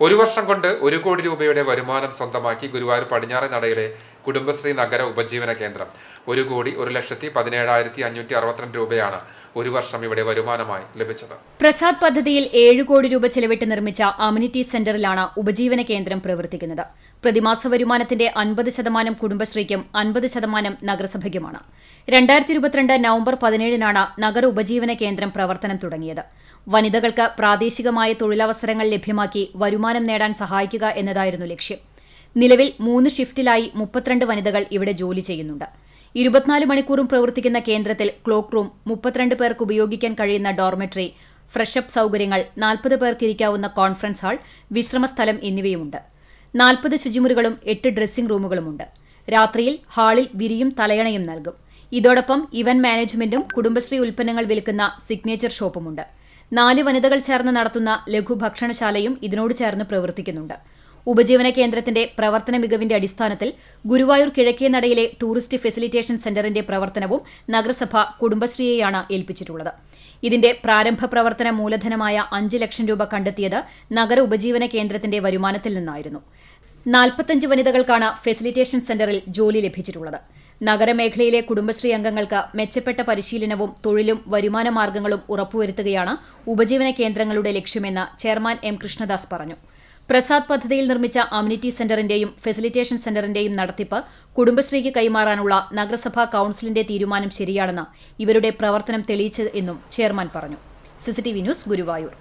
ഒരു വർഷം കൊണ്ട് ഒരു കോടി രൂപയുടെ വരുമാനം സ്വന്തമാക്കി ഗുരുവായൂർ പടിഞ്ഞാറേ നടയിലെ കുടുംബശ്രീ നഗര ഉപജീവന കേന്ദ്രം. ഒരു കോടി ഒരു ലക്ഷത്തി പതിനേഴായിരത്തി അഞ്ഞൂറ്റി അറുപത്തിരണ്ട് രൂപയാണ് ഒരു വർഷം ഇവിടെ വരുമാനമായി ലഭിച്ചത്. പ്രസാദ് പദ്ധതിയിൽ ഏഴ് കോടി രൂപ ചെലവിട്ട് നിർമ്മിച്ച അമ്യൂണിറ്റി സെന്ററിലാണ് ഉപജീവന കേന്ദ്രം പ്രവർത്തിക്കുന്നത്. പ്രതിമാസ വരുമാനത്തിന്റെ അൻപത് ശതമാനം കുടുംബശ്രീക്കും അൻപത് ശതമാനം നഗരസഭയ്ക്കുമാണ്. രണ്ടായിരത്തി ഇരുപത്തിരണ്ട് നവംബർ പതിനേഴിനാണ് നഗര ഉപജീവന കേന്ദ്രം പ്രവർത്തനം തുടങ്ങിയത്. വനിതകൾക്ക് പ്രാദേശികമായ തൊഴിലവസരങ്ങൾ ലഭ്യമാക്കി വരുമാനം നേടാൻ സഹായിക്കുക എന്നതായിരുന്നു ലക്ഷ്യം. നിലവിൽ മൂന്ന് ഷിഫ്റ്റിലായി മുപ്പത്തിരണ്ട് വനിതകൾ ഇവിടെ ജോലി ചെയ്യുന്നുണ്ട്. ഇരുപത്തിനാല് മണിക്കൂറും പ്രവർത്തിക്കുന്ന കേന്ദ്രത്തിൽ ക്ലോക്ക് റൂം മുപ്പത്തിരണ്ട് പേർക്ക് ഉപയോഗിക്കാൻ കഴിയുന്ന ഡോർമെട്രി ഫ്രഷപ്പ് സൗകര്യങ്ങൾ നാൽപ്പത് പേർക്ക് ഇരിക്കാവുന്ന കോൺഫറൻസ് ഹാൾ വിശ്രമസ്ഥലം എന്നിവയുമുണ്ട്. നാൽപ്പത് ശുചിമുറികളും എട്ട് ഡ്രസ്സിംഗ് റൂമുകളുമുണ്ട്. രാത്രിയിൽ ഹാളിൽ വിരിയും തലയണയും നൽകും. ഇതോടൊപ്പം ഇവന്റ് മാനേജ്മെന്റും കുടുംബശ്രീ ഉൽപ്പന്നങ്ങൾ വിൽക്കുന്ന സിഗ്നേച്ചർ ഷോപ്പുമുണ്ട്. നാല് വനിതകൾ ചേർന്ന് നടത്തുന്ന ലഘുഭക്ഷണശാലയും ഇതിനോട് ചേർന്ന് പ്രവർത്തിക്കുന്നുണ്ട്. ഉപജീവന കേന്ദ്രത്തിന്റെ പ്രവർത്തന മികവിന്റെ അടിസ്ഥാനത്തിൽ ഗുരുവായൂർ കിഴക്കേ നടയിലെ ടൂറിസ്റ്റ് ഫെസിലിറ്റേഷൻ സെന്ററിന്റെ പ്രവർത്തനവും നഗരസഭ കുടുംബശ്രീയെയാണ് ഏൽപ്പിച്ചിട്ടുള്ളത്. ഇതിന്റെ പ്രാരംഭ പ്രവർത്തന മൂലധനമായ അഞ്ച് ലക്ഷം രൂപ കണ്ടെത്തിയത് നഗര ഉപജീവന കേന്ദ്രത്തിന്റെ വരുമാനത്തിൽ നിന്നായിരുന്നു. നാൽപ്പത്തഞ്ച് വനിതകൾക്കാണ് ഫെസിലിറ്റേഷൻ സെന്ററിൽ ജോലി ലഭിച്ചിട്ടുള്ളത്. നഗരമേഖലയിലെ കുടുംബശ്രീ അംഗങ്ങൾക്ക് മെച്ചപ്പെട്ട പരിശീലനവും തൊഴിലും വരുമാന മാർഗങ്ങളും ഉറപ്പുവരുത്തുകയാണ് ഉപജീവന കേന്ദ്രങ്ങളുടെ ലക്ഷ്യമെന്ന് ചെയർമാൻ എം കൃഷ്ണദാസ് പറഞ്ഞു. പ്രസാദ് പദ്ധതിയിൽ നിർമ്മിച്ച അമ്യൂണിറ്റി സെന്ററിന്റെയും ഫെസിലിറ്റേഷൻ സെന്ററിന്റെയും നടത്തിപ്പ് കുടുംബശ്രീക്ക് കൈമാറാനുള്ള നഗരസഭാ കൌൺസിലിന്റെ തീരുമാനം ശരിയാണെന്ന് ഇവരുടെ പ്രവർത്തനം തെളിയിച്ചത് എന്നും ചെയർമാൻ പറഞ്ഞു. CCTV news Guruvayur.